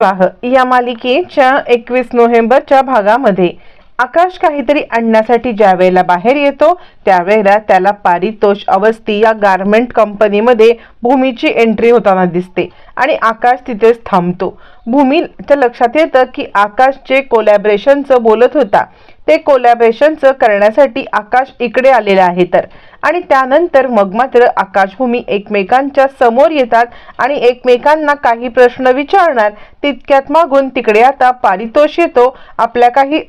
विवाह या मालिकेच्या एकवीस नोव्हेंबरच्या भागामध्ये आकाश काहीतरी आणण्यासाठी ज्या वेळेला बाहेर येतो त्यावेळेला त्याला पारितोष अवस्थी या गारमेंट कंपनीमध्ये भूमीची एंट्री होताना दिसते आणि आकाश तिथेच थांबतो. भूमीच्या लक्षात येतं की आकाश जे कोलॅबरेशनचं बोलत होता ते कोलॅबरेशनचं करण्यासाठी आकाश इकडे आलेला आहे तर. आणि त्यानंतर मग मात्र आकाशभूमी एकमेकांच्या समोर येतात आणि एकमेकांना काही प्रश्न विचारणार तितक्यात मागून तिकडे आता पारितोष येतो. आपल्या काही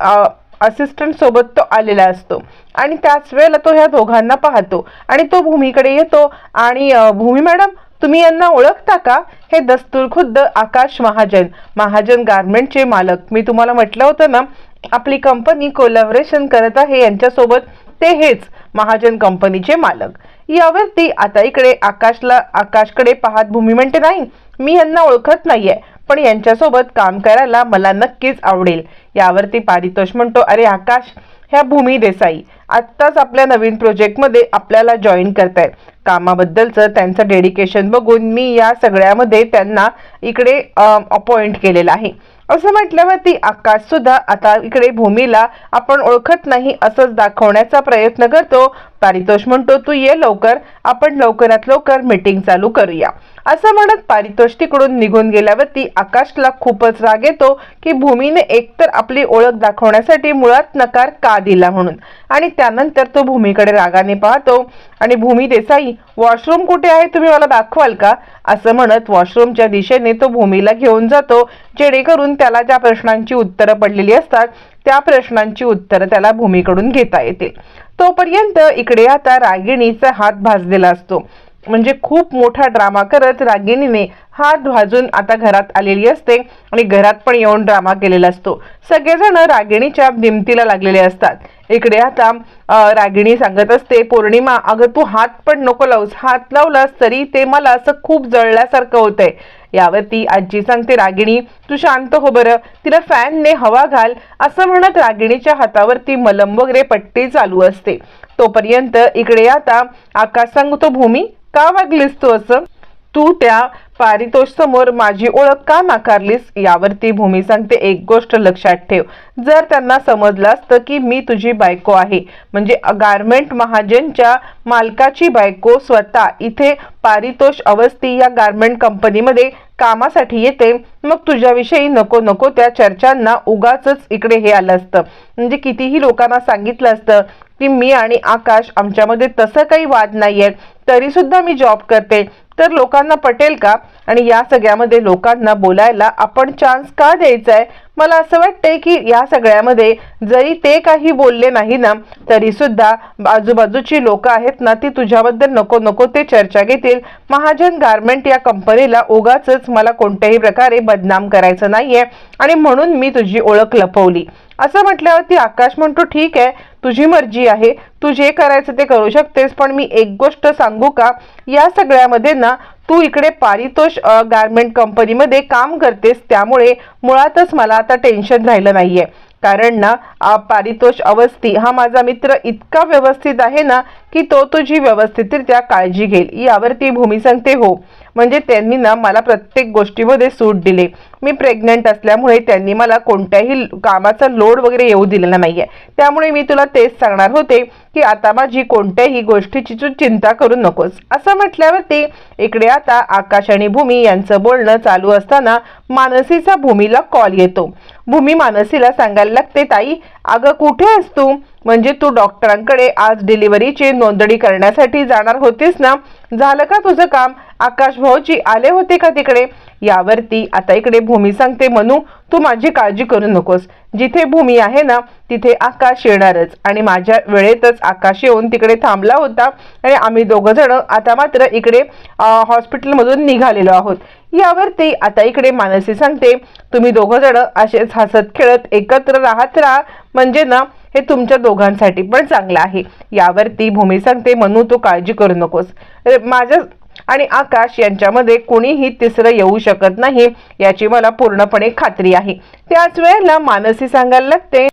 असिस्टंट सोबत तो आलेला असतो. आणि त्याच वेळेला तो ह्या दोघांना पाहतो. आणि तो भूमीकडे येतो. आणि भूमी मॅडम तुम्ही यांना ओळखता का? हे दस्तूर खुद्द आकाश महाजन. महाजन गारमेंटचे मालक. मी तुम्हाला म्हटलं होतं ना आपली कंपनी कोलॅबरेशन करत आहे यांच्यासोबत. ते हेच. महाजन कंपनीचे मालक. यावरती आता इकडे आकाशला आकाशकडे पाहत भूमी म्हणते नाही मी यांना ओळखत नाहीये पण यांच्यासोबत काम करायला मला नक्कीच आवडेल. यावरती पारितोष म्हणतो अरे आकाश ह्या भूमी देसाई आत्ताच आपल्या नवीन प्रोजेक्टमध्ये आपल्याला जॉईन करतायत. कामाबद्दलचं त्यांचं डेडिकेशन बघून मी या सगळ्यामध्ये त्यांना इकडे अपॉइंट केलेलं आहे. असं म्हटल्यावरती आकाश सुद्धा आता इकडे भूमीला आपण ओळखत नाही असंच दाखवण्याचा प्रयत्न करतो. पारितोष म्हणतो तू ये लवकर आपण लवकरात लवकर मीटिंग चालू करूया. असं म्हणत पारितोष तिकडून निघून गेल्यावरती आकाशला खूपच राग येतो की भूमीने एकतर आपली ओळख दाखवण्यासाठी मुळात नकार का दिला म्हणून. आणि त्यानंतर तो भूमीकडे रागाने पाहतो आणि भूमी देसाई वॉशरूम कुठे आहे? तुम्ही मला दाखवाल का? असं म्हणत वॉशरूमच्या दिशेने तो भूमीला घेऊन जातो. जेणेकरून त्याला ज्या प्रश्नांची उत्तरं पडलेली असतात त्या प्रश्नांची उत्तरं त्याला भूमीकडून घेता येतील. तोपर्यंत इकडे आता रागिणीचा हात भाजलेला असतो. म्हणजे खूप मोठा ड्रामा करत रागिणीने हात भाजून आता घरात आलेली असते आणि घरात पण येऊन ड्रामा केलेला असतो. सगळेजण रागिणीच्या दिमतीला लागलेले असतात. इकडे आता रागिणी सांगत असते पौर्णिमा अगं तू हात पण नको लावूस. हात लावलास तरी ते मला असं खूप जळल्यासारखं होतंय. यावरती आजी सांगते रागिणी तू शांत हो बरं. तिला फॅनने हवा घाल. असं म्हणत रागिणीच्या हातावरती मलम वगैरे पट्टी चालू असते. तोपर्यंत इकडे आता आकाश सांगतो भूमी का वागलीस तू असं? तू त्या पारितोष समोर माझी ओळख का नाकारलीस? यावरती भूमी सांगते एक गोष्ट लक्षात ठेव. जर त्यांना समजलं असतं की मी तुझी बायको आहे. म्हणजे गारमेंट महाजनच्या मालकाची बायको स्वतः इथे पारितोष अवस्थी या गारमेंट कंपनीमध्ये कामासाठी येते. मग तुझ्याविषयी नको नको त्या चर्चांना उगाच इकडे हे आलं असतं. म्हणजे कितीही लोकांना सांगितलं असतं की मी आणि आकाश आमच्यामध्ये तसं काही वाद नाही तरी सुद्धा मी जॉब करते. तर लोकांना पटेल का? आणि या सगळ्यामध्ये लोकांना बोलायला आपण चान्स का द्यायचा आहे मला असं वाटतंय की या सगळ्यामध्ये जरी ते काही बोलले नाही ना तरी सुद्धा आजूबाजूची लोक आहेत ना ती तुझ्याबद्दल नको नको ते चर्चा घेतील. महाजन गारमेंट या कंपनीला उगाच मला कोणत्याही प्रकारे बदनाम करायचं नाहीये. आणि म्हणून मी तुझी ओळख लपवली. असं म्हटल्यावरती आकाश म्हणतो ठीक आहे तुझी मर्जी आहे तू जे करायचं ते करू शकतेस पण मी एक गोष्ट सांगू का? या सगळ्यामध्ये ना तू इकडे पारितोष गारमेंट कंपनीमध्ये काम करतेस त्यामुळे मुळातच मला आता टेन्शन राहिलं नाहीये. कारण ना पारितोष अवस्थी हा माझा मित्र इतका व्यवस्थित आहे ना की तो तुझी व्यवस्थितरित्या काळजी घेईल. यावरती भूमी सांगते हो. म्हणजे त्यांनी ना मला प्रत्येक गोष्टीमध्ये सूट दिले. मी प्रेग्नंट असल्यामुळे त्यांनी मला कोणत्याही कामाचा लोड वगैरे येऊ दिलेला नाही आहे त्यामुळे मी तुला तेच सांगणार होते की आता माझी कोणत्याही गोष्टीची तू चिंता करू नकोस. असं म्हटल्यावरती इकडे आता आकाश आणि भूमी यांचं बोलणं चालू असताना मानसीचा भूमीला कॉल येतो. भूमी मानसीला सांगायला लागते ताई अगं कुठे आहेस तू? म्हणजे तू डॉक्टरांकडे आज डिलिव्हरीची नोंदणी करण्यासाठी जाणार होतीस ना? झालं का तुझं काम? आकाश भाऊजी आले होते का तिकडे? यावरती आता इकडे भूमी सांगते म्हणू तू माझी काळजी करू नकोस. जिथे भूमी आहे ना तिथे आकाश येणारच. आणि माझ्या वेळेतच आकाश येऊन तिकडे थांबला होता आणि आम्ही दोघं जण आता मात्र इकडे हॉस्पिटलमधून निघालेलो आहोत. यावरती आता इकडे मानसी सांगते तुम्ही दोघं जण असेच हसत खेळत एकत्र राहत राहा. म्हणजे ना हे तुमच्या दोघांसाठी पण चांगलं आहे. यावरती भूमी सांगते म्हणू तू काळजी करू नकोस. माझ्या आणि आकाश यांच्यामध्ये कोणीही तिसरं येऊ शकत नाही याची मला पूर्णपणे खात्री आहे. त्याच वेळेला मानसी सांगायला लागते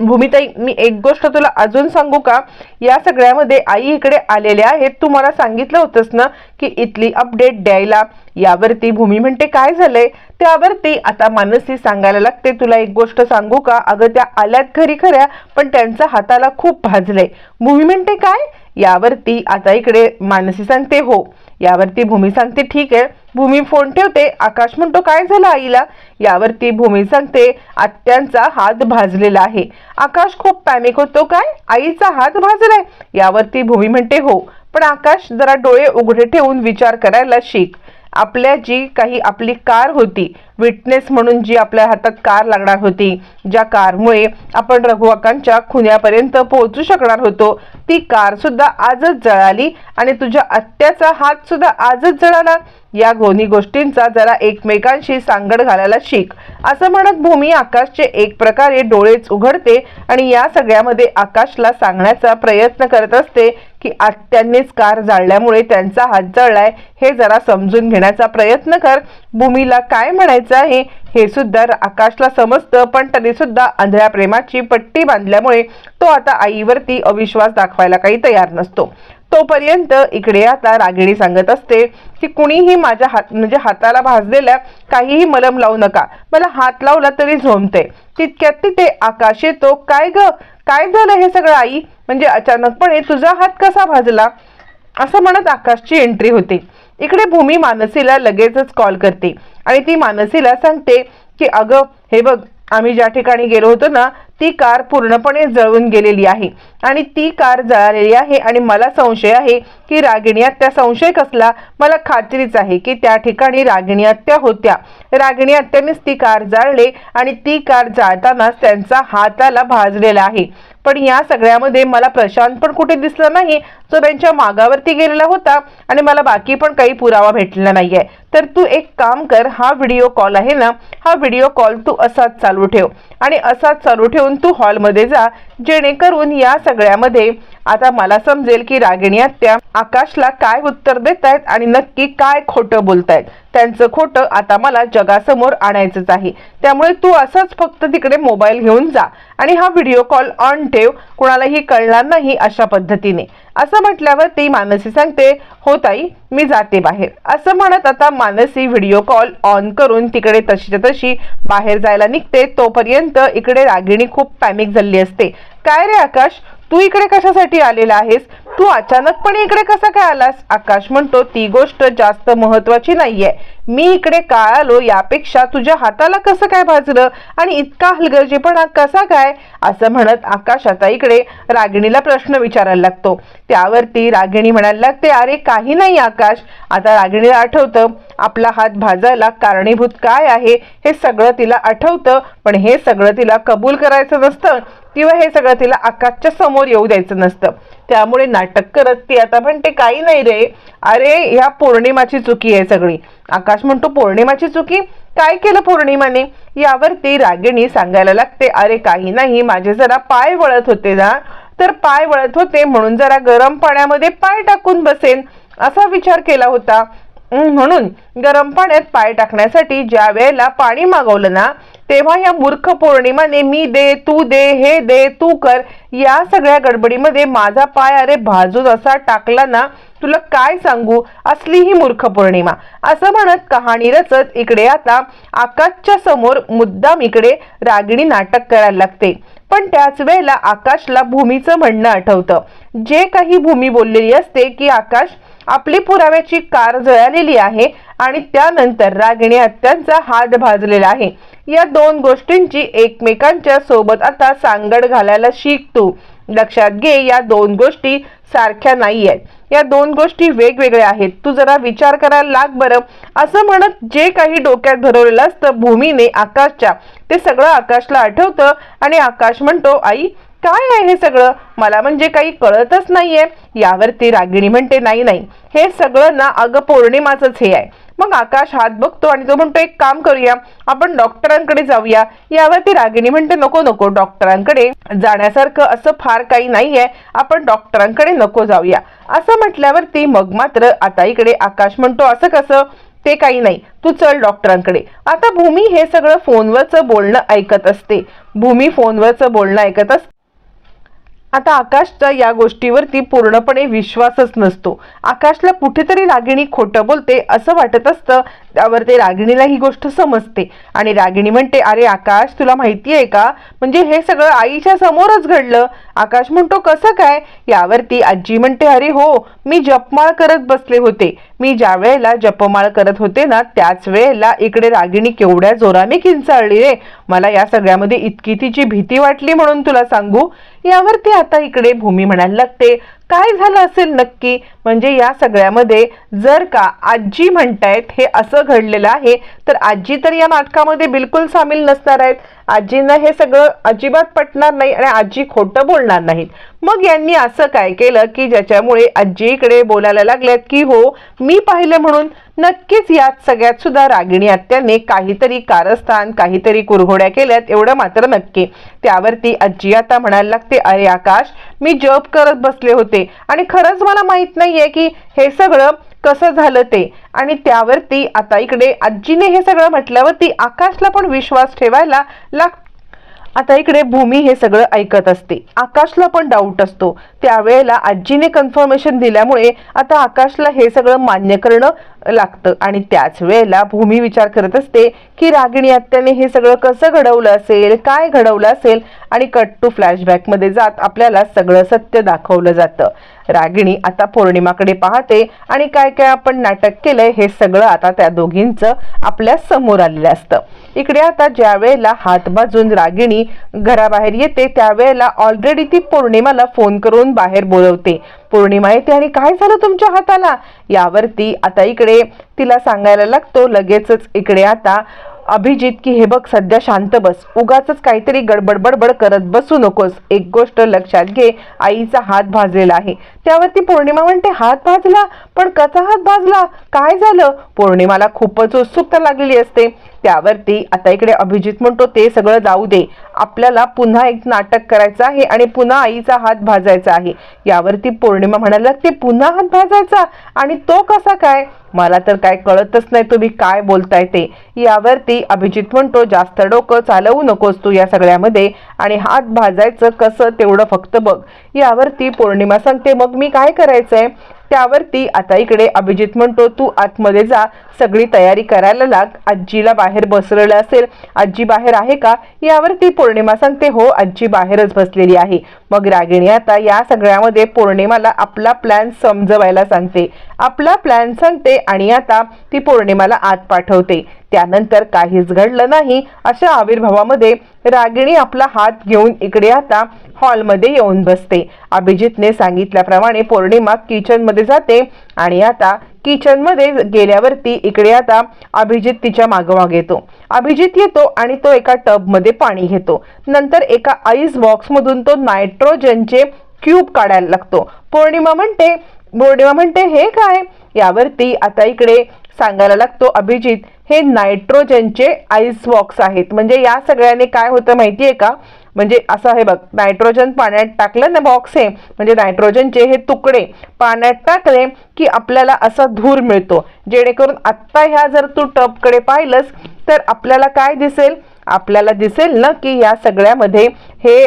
भूमिताई मी एक गोष्ट तुला अजून सांगू का? या सगळ्यामध्ये आई इकडे आलेल्या आहेत तू मला सांगितलं होतंस ना की इथली अपडेट द्यायला. यावरती भूमी म्हणते काय झालंय? त्यावरती आता मानसी सांगायला लागते तुला एक गोष्ट सांगू का? अगं त्या आल्यात घरी खऱ्या पण त्यांच्या हाताला खूप भाजलंय. भूमी म्हणते काय? यावरती आता इकडे मानसी सांगते हो यावरती भूमी सांगते ठीक आहे. भूमी फोन ठेवते आकाश म्हणतो काय झालं आईला? यावरती भूमी सांगते आत्यांचा हात भाजलेला आहे. आकाश खूप पॅनिक होतो काय? आईचा हात भाजलाय. यावरती भूमी म्हणते हो. पण आकाश जरा डोळे उघडे ठेवून विचार करायला शिक. आपल्या जी काही आपली कार होती विटनेस म्हणून जी आपल्या हातात कार लागणार होती ज्या कारमुळे आपण रघुवाकांच्या खुन्यापर्यंत पोहोचू शकणार होतो ती कार सुद्धा आजच जळाली आणि तुझ्या आत्याचा हात सुद्धा आजच जळाला. या दोन्ही गोष्टींचा जरा एकमेकांशी सांगड घालायला शिक. असं म्हणत भूमी आकाशचे एक प्रकारे डोळेच उघडते आणि या सगळ्यामध्ये आकाशला सांगण्याचा प्रयत्न करत असते की आत्यांनीच कार जाळल्यामुळे त्यांचा हात जळलाय हे जरा समजून घेण्याचा प्रयत्न कर. भूमीला काय म्हणायचं? आहे हे सुद्धा आकाशला समजतं पण तरी सुद्धा आंधळ्या प्रेमाची पट्टी बांधल्यामुळे तो आता आईवरती अविश्वास दाखवायला काही तयार नसतो. तोपर्यंत इकडे आता रागिणी सांगत असते की कुणीही माझ्या हात म्हणजे हाताला भाजलेल्या काहीही मलम लावू नका. मला हात लावला तरी झोमते तितक्यात तिथे आकाश येतो. काय ग? काय झालं हे सगळं आई? म्हणजे अचानकपणे तुझा हात कसा भाजला? असं म्हणत आकाशची एंट्री होती. इकडे भूमी मानसीला लगेचच कॉल करते. आणि ती मानसीला सांगते की अगं हे बघ आम्ही ज्या ठिकाणी गेलो होतो ना ती कार पूर्णपणे जळून गेलेली आहे. आणि ती कार जळालेली आहे आणि मला संशय आहे की रागिणी आत्या संशय कसला? मला खात्रीच आहे की त्या ठिकाणी रागिणी आत्या होत्या. रागिणी अत्यानेच ती कार जाळले आणि ती कार जाळतानाच त्यांचा हाताला भाजलेला आहे. पण या सगळ्यामध्ये मला प्रशांत पण कुठे दिसला नाही जो त्यांच्या मागावरती गेलेला होता आणि मला बाकी पण काही पुरावा भेटला नाहीये. तर तू एक काम कर हा व्हिडिओ कॉल आहे ना हा व्हिडिओ कॉल तू असाच चालू ठेव. आणि असाच चालू ठेवून तू हॉलमध्ये जा जेणेकरून या सगळ्यामध्ये आता मला समजेल की रागिणी आत्या आकाशला काय उत्तर देत आहेत आणि नक्की काय खोटं बोलतायत. त्यांचं खोटं आता मला जगासमोर आणायचंच आहे. त्यामुळे तू असंच फक्त तिकडे मोबाईल घेऊन जा. आणि हा व्हिडिओ कॉल ऑन ठेव कुणालाही कळणार नाही अशा पद्धतीने. असं म्हटल्यावर ती मानसी सांगते हो ताई मी जाते बाहेर. असं म्हणत आता मानसी व्हिडिओ कॉल ऑन करून तिकडे तशीच्या तशी बाहेर जायला निघते. तोपर्यंत इकडे रागिणी खूप पॅनिक झाली असते. काय रे आकाश? तू इकडे कशासाठी आलेला आहेस? तू अचानकपणे इकडे कसा काय आलास? आकाश म्हणतो ती गोष्ट जास्त महत्वाची नाहीये. मी इकडे का आलो यापेक्षा तुझ्या हाताला कसं काय भाजलं? आणि इतका हलगर्जीपणा कसा काय? असं म्हणत आकाश आता इकडे रागिणीला प्रश्न विचारायला लागतो. त्यावरती रागिणी म्हणायला लागते अरे काही नाही आकाश. आता रागिणीला आठवतं आपला हात भाजायला कारणीभूत काय आहे हे सगळं तिला आठवतं. पण हे सगळं तिला कबूल करायचं नसतं. किंवा हे सगळं तिला आकाशच्या समोर येऊ द्यायचं नसतं. त्यामुळे नाटक करत ती आता म्हणते काही नाही रे. अरे ह्या पौर्णिमाची चुकी आहे सगळी. आकाश म्हणतो पौर्णिमाची चुकी? काय केलं पौर्णिमाने? यावरती रागिणी सांगायला लागते अरे काही नाही. माझे जरा पाय वळत होते ना. तर पाय वळत होते म्हणून जरा गरम पाण्यामध्ये पाय टाकून बसेन. असा विचार केला होता. म्हणून गरम पाण्यात पाय टाकण्यासाठी ज्या वेळेला पाणी मागवलं ना तेव्हा या मूर्ख पौर्णिमाने मी दे तू दे हे दे तू कर या सगळ्या गडबडीमध्ये माझा पाय अरे भाजून असा टाकला ना तुला काय सांगू? असली ही मूर्ख पौर्णिमा. असं म्हणत कहाणी रचत इकडे आता आकाशच्या समोर मुद्दाम इकडे रागिणी नाटक करायला लागते. पण त्याच वेळेला आकाशला भूमीचं म्हणणं आठवतं. जे काही भूमी बोललेली असते की आकाश आपली पुराव्याची कार जळालेली आहे आणि त्यानंतर रागिणी हत्यांचा हात भाजलेला आहे. या दोन गोष्टींची एकमेकांच्या सोबत आता सांगड घालायला शिक तू लक्षात घे या दोन गोष्टी सारख्या नाही आहेत या दोन गोष्टी वेगवेगळ्या आहेत. तू जरा विचार करायला लाग बरं. असं म्हणत जे काही डोक्यात भरवलेलं असतं भूमीने आकाशच्या ते सगळं आकाशला आठवतं आणि आकाश म्हणतो आई काय आहे हे सगळं? मला म्हणजे काही कळतच नाहीये. यावरती रागिणी म्हणते नाही नाही. हे सगळं ना अगं पौर्णिमाचंच हे आहे. मग आकाश हात बघतो आणि तो म्हणतो एक काम करूया. आपण डॉक्टरांकडे जाऊया. यावरती रागिणी म्हणते नको नको डॉक्टरांकडे जाण्यासारखं असं फार काही नाहीये. आपण डॉक्टरांकडे नको जाऊया. असं म्हटल्यावरती मग मात्र आता इकडे आकाश म्हणतो असं कसं? ते काही नाही. तू चल डॉक्टरांकडे. आता भूमी हे सगळं फोनवरचं बोलणं ऐकत असते. भूमी फोनवरचं बोलणं ऐकत असते आता आकाशचा या गोष्टीवरती पूर्णपणे विश्वासच नसतो. आकाशला कुठेतरी रागिणी खोटं बोलते असं वाटत असतं त्यावर ते रागिणीला ही गोष्ट समजते. आणि रागिणी म्हणते अरे आकाश तुला माहिती आहे का? म्हणजे हे सगळं आईच्या समोरच घडलं. आकाश म्हणतो कसं काय? यावरती आजी म्हणते अरे हो मी जपमाळ करत बसले होते. मी ज्या वेळेला जपमाळ करत होते ना त्याच वेळेला इकडे रागिणी केवढ्या जोराने किंचाळली रे. मला या सगळ्यामध्ये इतकी तिची भीती वाटली म्हणून तुला सांगू. यावरती आता इकडे भूमी म्हणायला लागते काय झालं असेल नक्की? म्हणजे या सगळ्यामध्ये जर का आजी म्हणतायत हे असं घडलेलं आहे तर आजी तर या नाटकामध्ये बिलकुल सामील नसणार आहेत. आजींना हे सगळं अजिबात पटणार नाही आणि आजी खोटं बोलणार नाहीत. मग यांनी असं काय केलं की ज्याच्यामुळे आजी इकडे बोलायला लागल्यात की हो मी पाहिलं म्हणून नक्कीच यात सगळ्यात सुद्धा रागिणी आत्याने काहीतरी कारस्थान काहीतरी कुरघोड्या केल्यात एवढं मात्र नक्की. त्यावरती आजी आता म्हणायला लागते अरे आकाश मी जॉब करत बसले होते आणि खरंच मला माहीत नाहीये की हे सगळं कसं झालं ते. आणि त्यावरती आता इकडे आजीने हे सगळं म्हटल्यावरती आकाशला पण विश्वास ठेवायला लाग आता इकडे भूमी हे सगळं ऐकत असते. आकाशला पण डाऊट असतो. त्यावेळेला आजीने कन्फर्मेशन दिल्यामुळे आता आकाशला हे सगळं मान्य करणं लागतं. आणि त्याच वेळेला भूमी विचार करत असते की रागिणी आत्याने हे सगळं कसं घडवलं असेल? काय घडवलं असेल? आणि कट टू फ्लॅशबॅकमध्ये जात आपल्याला सगळं सत्य दाखवलं जातं. रागिणी आता पौर्णिमाकडे पाहते आणि काय काय आपण नाटक केलंय हे सगळं आता त्या दोघींचं आपल्यासमोर आलेलं असतं. इकडे आता ज्या वेळेला हात बाजून रागिणी घराबाहेर येते त्यावेळेला ऑलरेडी ती पौर्णिमाला फोन करून बाहेर बोलवते. पौर्णिमा येते आणि काय झालं तुमच्या हाताला? यावरती आता इकडे तिला सांगायला लागतो लगेचच इकडे आता अभिजित की हे बघ सध्या शांत बस. उगाच काहीतरी गडबड बडबड करत बसू नकोस. एक गोष्ट लक्षात घे आईचा हात भाजलेला आहे. त्यावरती पौर्णिमा म्हणते हात भाजला पण कसा हात भाजला? काय झालं? पौर्णिमाला खूपच उत्सुकता लागलेली असते. त्यावरती आता इकडे अभिजित म्हणतो ते सगळं जाऊ दे. आपल्याला पुन्हा एक नाटक करायचं आहे आणि पुन्हा आईचा हात भाजायचा आहे. यावरती पौर्णिमा म्हणायला ते पुन्हा हात भाजायचा? आणि तो कसा काय? मला तर काय कळतच नाही तुम्ही काय बोलताय ते. यावरती अभिजित म्हणतो जास्त डोकं चालवू नकोस तू या सगळ्यामध्ये. आणि हात भाजायचं कसं तेवढं फक्त बघ. यावरती पौर्णिमा सांगते मग मी काय करायचंय? त्यावरती आता इकडे अभिजित म्हणतो तू आतमध्ये जा सगळी तयारी करायला लाग. आजीला बाहेर बसलेलं असेल आजी बाहेर आहे का? यावर ती पौर्णिमा सांगते हो आजी बाहेरच बसलेली आहे. मग रागिणी आता या सगळ्यामध्ये पौर्णिमाला आपला प्लॅन समजवायला सांगते. आपला प्लॅन सांगते आणि आता ती पौर्णिमाला आत पाठवते. त्यानंतर काहीच घडलं नाही. अशा आविर्भावामध्ये रागिणी आपला हात घेऊन इकडे आता हॉलमध्ये येऊन बसते. अभिजितने सांगितल्याप्रमाणे पौर्णिमा किचनमध्ये जाते. आणि आता किचनमध्ये गेल्यावरती इकडे आता अभिजित तिच्या मागोमाग येतो. अभिजित येतो आणि तो एका टबमध्ये पाणी घेतो. नंतर एका आईस बॉक्समधून तो नायट्रोजनचे क्यूब काढायला लागतो. पौर्णिमा म्हणते पौर्णिमा म्हणते हे काय? यावरती आता इकडे सांगायला लागतो अभिजित हे नायट्रोजनचे आईस बॉक्स आहेत. म्हणजे या सगळ्याने काय होतं माहितीये का? म्हणजे असं हे बघ नायट्रोजन पाण्यात टाकलं ना बॉक्स हे म्हणजे नायट्रोजनचे हे तुकडे पाण्यात टाकले की आपल्याला असा धूर मिळतो. जेणेकरून आत्ता ह्या जर तू टबकडे पाहिलंस तर आपल्याला काय दिसेल? आपल्याला दिसेल ना की या सगळ्यामध्ये हे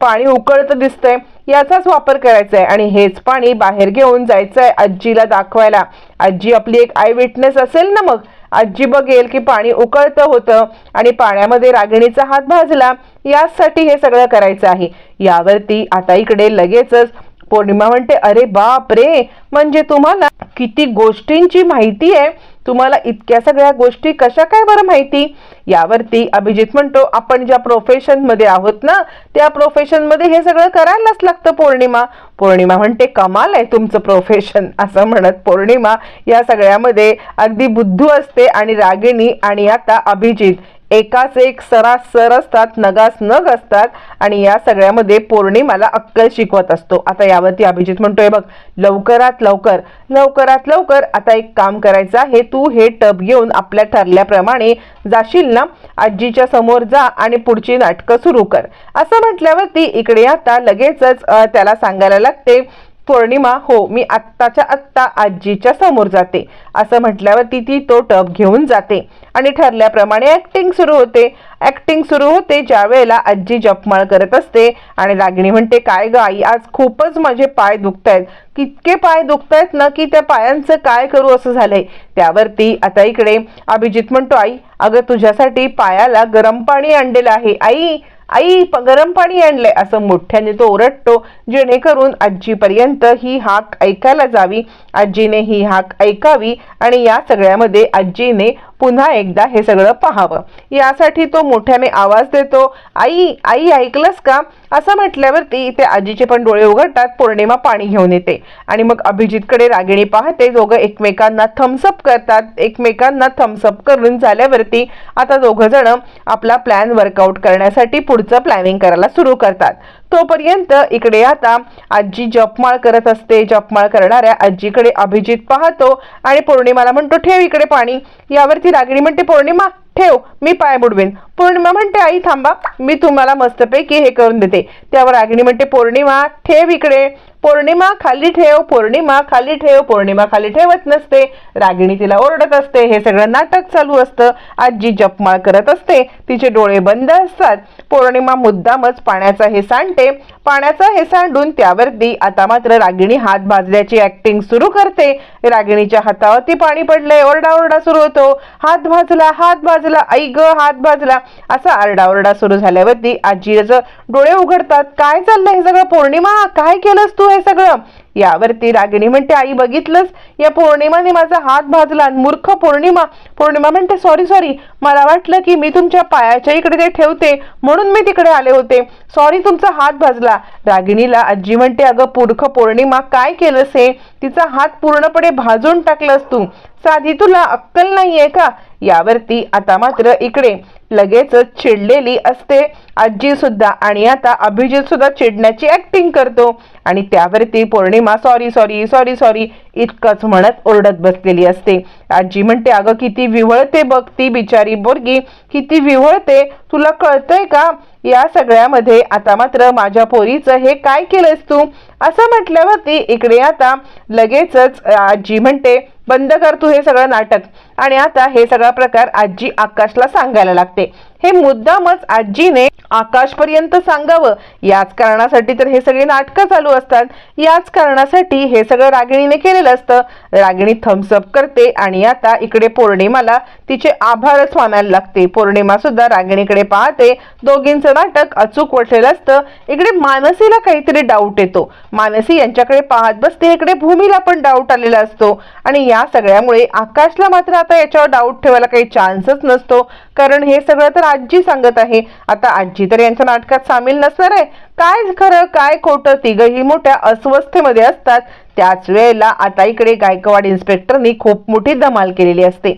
पाणी उकळतं दिसतंय याचाच वापर करायचा आहे आणि हेच पाणी बाहेर घेऊन जायचं आहे आजीला दाखवायला. आजी आपली एक आय विटनेस असेल ना मग आजी बघेल की पाणी उकळतं होतं आणि पाण्यामध्ये रागिणीचा हात भाजला यासाठी हे सगळं करायचं आहे. यावरती आता इकडे लगेचच पौर्णिमा म्हणते अरे बाप रे म्हणजे तुम्हाला किती गोष्टींची माहिती आहे? तुम्हाला इतक्या सगळ्या गोष्टी कशा काय बरं माहिती? यावरती अभिजित म्हणतो आपण ज्या प्रोफेशनमध्ये आहोत ना त्या प्रोफेशनमध्ये हे सगळं करायलाच लागतं पौर्णिमा. पौर्णिमा म्हणते कमाल आहे तुमचं प्रोफेशन असं म्हणत पौर्णिमा या सगळ्यामध्ये अगदी बुद्धू असते आणि रागिणी आणि आता अभिजित. एकाच एक सरास सर असतात नगास नग असतात आणि या सगळ्यामध्ये पौर्णिमाला अक्कल शिकवत असतो. आता यावरती अभिजित म्हणतोय बघ लवकरात लवकर लवकरात लवकर आता एक काम करायचं आहे तू हे टब घेऊन आपल्या ठरल्याप्रमाणे जाशील ना? आजीच्या समोर जा आणि पुढची नाटकं सुरू कर. असं म्हटल्यावरती इकडे आता लगेचच त्याला सांगायला लागते पौर्णिमा हो मी आत्ताच्या आत्ता आजीच्या समोर जाते. असं म्हटल्यावरती ती तो टप घेऊन जाते. आणि ठरल्याप्रमाणे ऍक्टिंग सुरू होते. ऍक्टिंग सुरू होते ज्या वेळेला आजी जपमाळ करत असते आणि रागिणी म्हणते काय ग आई आज खूपच माझे पाय दुखतायत. कितके पाय दुखत आहेत ना की त्या पायांचं काय करू असं झालंय. त्यावरती आता इकडे अभिजित म्हणतो आई अगं तुझ्यासाठी पायाला गरम पाणी आणलेलं आहे. आई आई प- गरम पाणी आणलंय. असं मोठ्याने तो ओरडतो. जेणेकरून आजीपर्यंत ही हाक ऐकायला जावी. आजीने ही हाक ऐकावी आणि या सगळ्यामध्ये आजीने पुन्हा एकदा हे सगळं पाहावं. यासाठी तो मोठ्याने आवाज देतो आई आई ऐकलंस का? असं म्हटल्यावरती इथे आजीचे पण डोळे उघडतात पौर्णिमा पाणी घेऊन येते. आणि मग अभिजितकडे रागिणी पाहते दोघं एकमेकांना थम्सअप करतात. एकमेकांना थम्सअप करून झाल्यावरती आता दोघं जण आपला प्लॅन वर्कआउट करण्यासाठी पुढचं प्लॅनिंग करायला सुरू करतात. तोपर्यंत इकडे आता आजी जपमाळ करत असते. जपमाळ करणाऱ्या आजीकडे अभिजित पाहतो आणि पौर्णिमाला म्हणतो ठेव इकडे पाणी. यावरती रागिणी म्हणते पौर्णिमा ठेव मी पाय बुडवेन. पौर्णिमा म्हणते आई थांबा. मी तुम्हाला मस्तपैकी हे करून देते. त्यावर रागिणी म्हणते पौर्णिमा ठेव इकडे. पौर्णिमा खाली ठेव पौर्णिमा खाली ठेव पौर्णिमा खाली ठेवत नसते. रागिणी तिला ओरडत असते. हे सगळं नाटक चालू असतं. आजी जपमाळ करत असते. तिचे डोळे बंद असतात. पौर्णिमा मुद्दामच पाण्याचा हे सांडते. पाण्याचा हे सांडून त्यावरती आता मात्र रागिणी हात भाजल्याची ऍक्टिंग सुरू करते. रागिणीच्या हातावरती पाणी पडलंय. ओरडाओरडा सुरू होतो. हात भाजला हात भाजला. आई ग हात भाजला. असा आरडाओरडा सुरू झाल्यावरती आजीचं डोळे उघडतात. काय चाललंय हे सगळं? पौर्णिमा? काय केलंस तू हे सगळं? यावरती रागिणी म्हणते आई बघितलंस? या पौर्णिमाने माझा हात भाजला मूर्ख पौर्णिमा. पौर्णिमा म्हणते सॉरी सॉरी मला वाटलं की मी तुमच्या पायाच्या इकडे ते ठेवते. म्हणून मी तिकडे आले होते. सॉरी तुमचा हात भाजला. रागिणीला आजी म्हणते अगं मूर्ख पौर्णिमा काय केलंस हे? तिचा हात पूर्णपणे भाजून टाकलंस तू. साधी तुला अक्कल नाहीये का? यावरती आता मात्र इकडे लगेचच चिडलेली असते. आजी सुद्धा आणि आता अभिजित सुद्धा चिडण्याची ऍक्टिंग करतो. आणि त्यावरती Purnima sorry sorry sorry sorry इतकंच म्हणत ओरडत बसलेली असते. आजी म्हणते अगं किती विवळते बघ ती बिचारी बोरगी किती विवळते. तुला कळतंय का? या सगळ्यामध्ये आता मात्र माझ्या पोरीचं हे काय केलंस तू? असं म्हटल्यावरती इकडे आता लगेचच आजी म्हणते बंद कर तू हे सगळं नाटक. आणि आता हे सगळा प्रकार आजी आकाशला सांगायला लागते. हे मुद्दामच आजीने आकाशपर्यंत सांगावं. याच कारणासाठी तर हे सगळे नाटकं चालू असतात. याच कारणासाठी हे सगळं रागिणीने केलेलं असतं. रागिणी थम्सअप करते आणि आता इकडे पौर्णिमाला तिचे आभारच मानायला लागते. पौर्णिमा सुद्धा रागिणीकडे पाहते. दोघींचं नाटक अचूक वठलेलं असतं. इकडे मानसीला काहीतरी डाऊट येतो. मानसी यांच्याकडे पाहत बसते. इकडे भूमीला पण डाऊट आलेला असतो. आणि या सगळ्यामुळे आकाशला मात्र आता याच्यावर डाऊट ठेवायला काही चान्सच नसतो. कारण हे सगळं तर आजी सांगत आहे. आता आजी तर यांच्या नाटकात सामील नसणार आहे. काय खरं काय खोटं तिघही मोठ्या अस्वस्थेमध्ये असतात. त्याच वेळेला आता इकडे गायकवाड इन्स्पेक्टरनी खूप मोठी धमाल केलेली असते.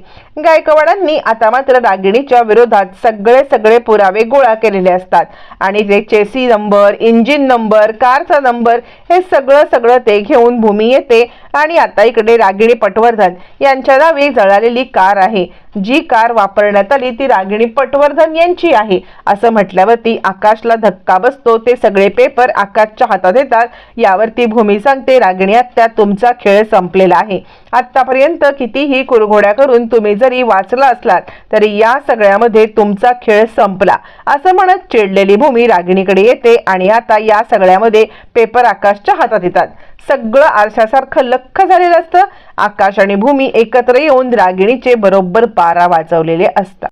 गायकवाडांनी आता मात्र रागिणीच्या विरोधात सगळे सगळे पुरावे गोळा केलेले असतात. आणि ते चेसी नंबर इंजिन नंबर कारचा नंबर हे सगळं सगळं ते घेऊन भूमी येते आणि आता इकडे रागिणी पटवर्धन यांच्या नावे जळालेली कार आहे. जी कार वापरण्यात आली ती रागिणी पटवर्धन यांची आहे. असं म्हटल्यावरती आकाशला धक्का बसतो ते सगळे पेपर आकाशच्या हातात येतात. यावरती भूमी सांगते रागिणी आत्या तुमचा खेळ संपलेला आहे. आतापर्यंत कितीही कुरघोड्या करून तुम्ही जरी वाचला असलात तरी या सगळ्यामध्ये तुमचा खेळ संपला. असं म्हणत चिडलेली भूमी रागिणीकडे येते आणि आता या सगळ्यामध्ये पेपर आकाशच्या हातात येतात. सगळं आरशासारखं लख्ख झालेलं असतं. आकाश आणि भूमी एकत्र येऊन रागिणीचे बरोबर पारा वाजवलेले असतात.